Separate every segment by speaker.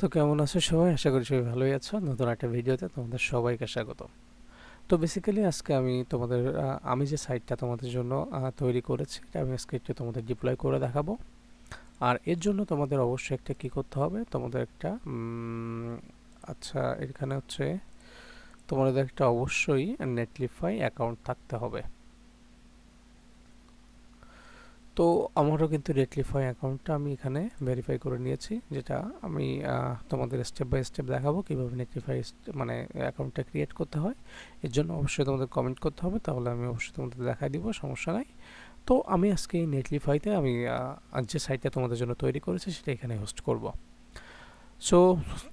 Speaker 1: তো কেমন আছো সবাই? আশা করি সবাই ভালোই আছো। নতুন একটা ভিডিওতে তোমাদের সবাইকে স্বাগত তো বেসিক্যালি আজকে আমি তোমাদের আমি যে সাইটটা তোমাদের জন্য তৈরি করেছি, এটা আমি আজকে একটু তোমাদের ডিপ্লয় করে দেখাবো। আর এর জন্য তোমাদের অবশ্যই একটা কী করতে হবে? তোমাদের একটা আচ্ছা এখানে হচ্ছে তোমাদের একটা অবশ্যই নেটলিফাই অ্যাকাউন্ট থাকতে হবে। তো আমারও কিন্তু নেটলিফাই অ্যাকাউন্টটা আমি এখানে ভেরিফাই করে নিয়েছি, যেটা আমি তোমাদের স্টেপ বাই স্টেপ দেখাবো কীভাবে নেটলিফাই মানে অ্যাকাউন্টটা ক্রিয়েট করতে হয়। এর জন্য অবশ্যই তোমাদের কমেন্ট করতে হবে, তাহলে আমি অবশ্যই তোমাদের দেখাই দিব, সমস্যা নাই। তো আমি আজকে এই নেটলিফাইতে আমি যে সাইটটা তোমাদের জন্য তৈরি করেছি সেটা এখানে হোস্ট করব। সো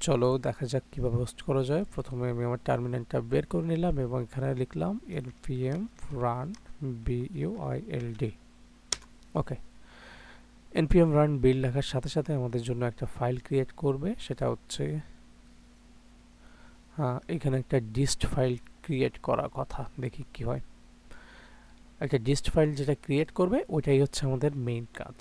Speaker 1: চলো দেখা যাক কীভাবে হোস্ট করা যায়। প্রথমে আমি আমার টার্মিনালটা বের করে নিলাম এবং এখানে লিখলাম npm P M U I L D okay npm run build লেখার সাথে সাথে আমাদের জন্য একটা ফাইল ক্রিয়েট করবে, সেটা হচ্ছে হ্যাঁ এখানে একটা ডিস্ট ফাইল ক্রিয়েট করা কথা, দেখি কি হয়। একটা ডিস্ট ফাইল যেটা ক্রিয়েট করবে, ওইটাই হচ্ছে আমাদের মেইন কাজ।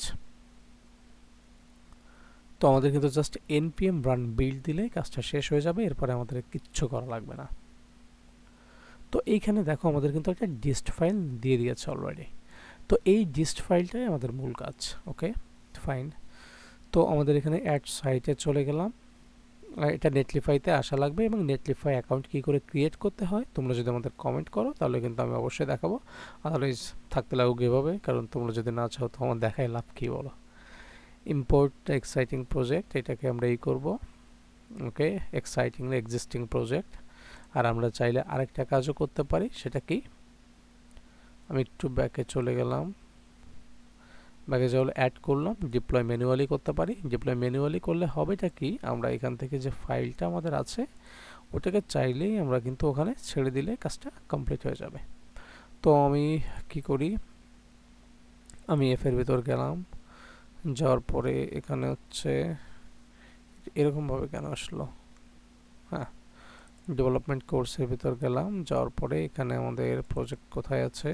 Speaker 1: তো আমাদের কিন্তু জাস্ট npm রান বিল্ড দিলেই কাজটা শেষ হয়ে যাবে, এরপরে আমাদের কিচ্ছু করা লাগবে না। তো এইখানে দেখো আমাদের কিন্তু একটা ডিস্ট ফাইল দিয়ে দিয়েছে অলরেডি তো এই ডিস্ট ফাইলটাই আমাদের মূল কাজ ওকে ফাইন তো আমাদের এখানে অ্যাড সাইটে চলে গেলাম। এটা নেটলিফাইতে আসা লাগবে এবং নেটলিফাই অ্যাকাউন্ট কী করে ক্রিয়েট করতে হয়, তোমরা যদি আমাদের কমেন্ট করো, তাহলে কিন্তু আমি অবশ্যই দেখাবো। আদারওয়াইজ থাকতে লাগুক এভাবে, কারণ তোমরা যদি না চাও, তো আমার দেখায় লাভ কী বলো? ইম্পোর্ট এক্সাইটিং প্রজেক্ট এটাকে আমরা এই করব ওকে এক্সাইটিং এক্সিস্টিং প্রজেক্ট আর আমরা চাইলে আরেকটা কাজও করতে পারি, সেটা কি? আমি একটু ব্যাকে চলে গেলাম। ব্যাকে যাওয়ার অ্যাড করলাম ডিপ্লয় ম্যানুয়ালি করতে পারি। ডিপ্লয় ম্যানুয়ালি করলে হবেটা কি? আমরা এখান থেকে যে ফাইলটা আমাদের আছে, ওটাকে চাইলেই আমরা কিন্তু ওখানে ছেড়ে দিলে কাজটা কমপ্লিট হয়ে যাবে। তো আমি কি করি? আমি এফের ভিতর গেলাম। যাওয়ার পরে এখানে হচ্ছে, এরকমভাবে কেন আসলো? হ্যাঁ ডেভেলপমেন্ট কোর্সের ভিতর গেলাম। যাওয়ার পরে এখানে আমাদের প্রজেক্ট কোথায় আছে?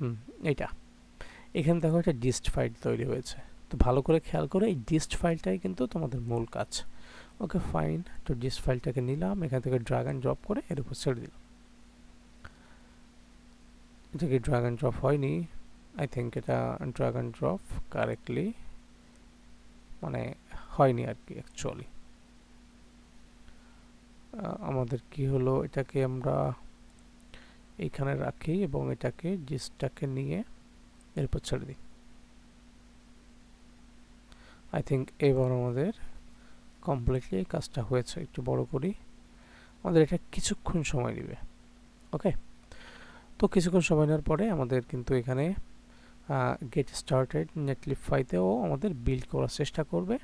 Speaker 1: হুম, এইটা। এখানে দেখো একটা ডিস্ট ফাইল তৈরি হয়েছে। তো ভালো করে খেয়াল করে এই ডিস্ট ফাইলটাই কিন্তু তোমাদের মূল কাজ। ওকে ফাইন তো ডিস্ট ফাইলটাকে নিলাম, এখান থেকে ড্রাগ অ্যান্ড ড্রপ করে এর উপর ছেড়ে দিলাম। এটা কি ড্রাগ অ্যান্ড ড্রপ হয়নি। আই থিঙ্ক এটা ড্রাগ অ্যান্ড ড্রপ কারেক্টলি মানে হয়নি আর কি অ্যাকচুয়ালি আমাদের কি হলো? এটাকে আমরা এইখানে রাখি এবং এটাকে ডিসটাকে নিয়ে এরপর ছেড়ে দিই। আই থিঙ্ক এবার আমাদের কমপ্লিটলি কাজটা হয়েছে, একটু বড় করি। আমাদের এটা কিছুক্ষণ সময় নেবে ওকে তো কিছুক্ষণ সময় নেওয়ার পরে আমাদের কিন্তু এখানে গেট স্টার্টেড নেটলিফাইতেও আমাদের বিল্ড করার চেষ্টা করবে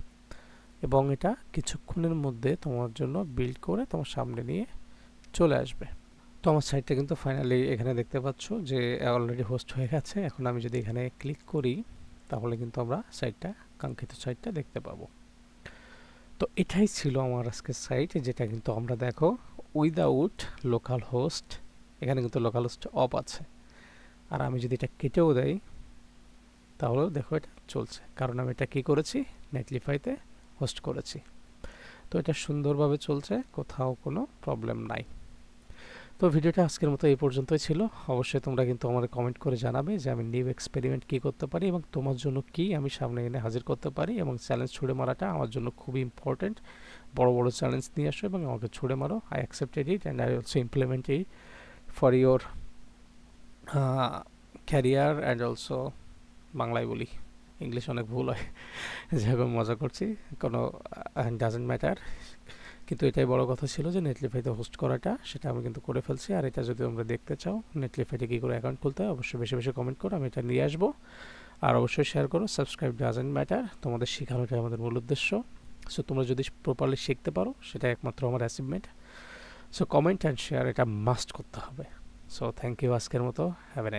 Speaker 1: এবং এটা কিছুক্ষণের মধ্যে তোমার জন্য বিল্ড করে তোমার সামনে নিয়ে চলে আসবে। তো আমার সাইটটা কিন্তু ফাইনালি এখানে দেখতে পাচ্ছ যে অলরেডি হোস্ট হয়ে গেছে। এখন আমি যদি এখানে ক্লিক করি, তাহলে কিন্তু আমরা সাইটটা কাঙ্ক্ষিত সাইটটা দেখতে পাবো। তো এটাই ছিল আমার আজকের সাইট যেটা কিন্তু আমরা দেখো উইদাউট লোকাল হোস্ট এখানে কিন্তু লোকাল হোস্ট অফ আছে। আর আমি যদি এটা কেটেও দেই, তাহলেও দেখো এটা চলছে। কারণ আমি এটা কী করেছি? নেটলিফাইতে হোস্ট করেছি। তো এটা সুন্দরভাবে চলছে, কোথাও কোনো প্রবলেম নাই। তো ভিডিওটা আজকের মতো এই পর্যন্তই ছিল। অবশ্যই তোমরা কিন্তু আমার কমেন্ট করে জানাবে যে আমি নিউ এক্সপেরিমেন্ট কী করতে পারি এবং তোমার জন্য কি আমি সামনে এনে হাজির করতে পারি এবং চ্যালেঞ্জ ছুড়ে মারাটা আমার জন্য খুবই ইম্পর্ট্যান্ট বড় বড় চ্যালেঞ্জ নিয়ে আসো এবং আমাকে ছুড়ে মারো। I accepted it and I also implement it for your career and also বাংলায় বলি। ইংলিশ অনেক ভুল হয়। যেরকম মজা করছি। কোনো ডাজেন্ট ম্যাটার কিন্তু এটাই বড় কথা ছিল যে নেটলিফাইতে হোস্ট করাটা, সেটা আমি কিন্তু করে ফেলছি। আর এটা যদি তোমরা দেখতে চাও নেটলিফাইতে কী করে অ্যাকাউন্ট খুলতে হয়, অবশ্যই বেশি বেশি কমেন্ট করো, আমি এটা নিয়ে আসব। আর অবশ্যই শেয়ার করো সাবস্ক্রাইব ডাজেন্ট ম্যাটার তোমাদের শেখানোটাই আমাদের মূল উদ্দেশ্য। সো তোমরা যদি প্রপারলি শিখতে পারো, সেটা একমাত্র আমার achievement so comment and share এটা মাস্ট করতে হবে। সো থ্যাংক ইউ আজকের মতো হ্যাভ এ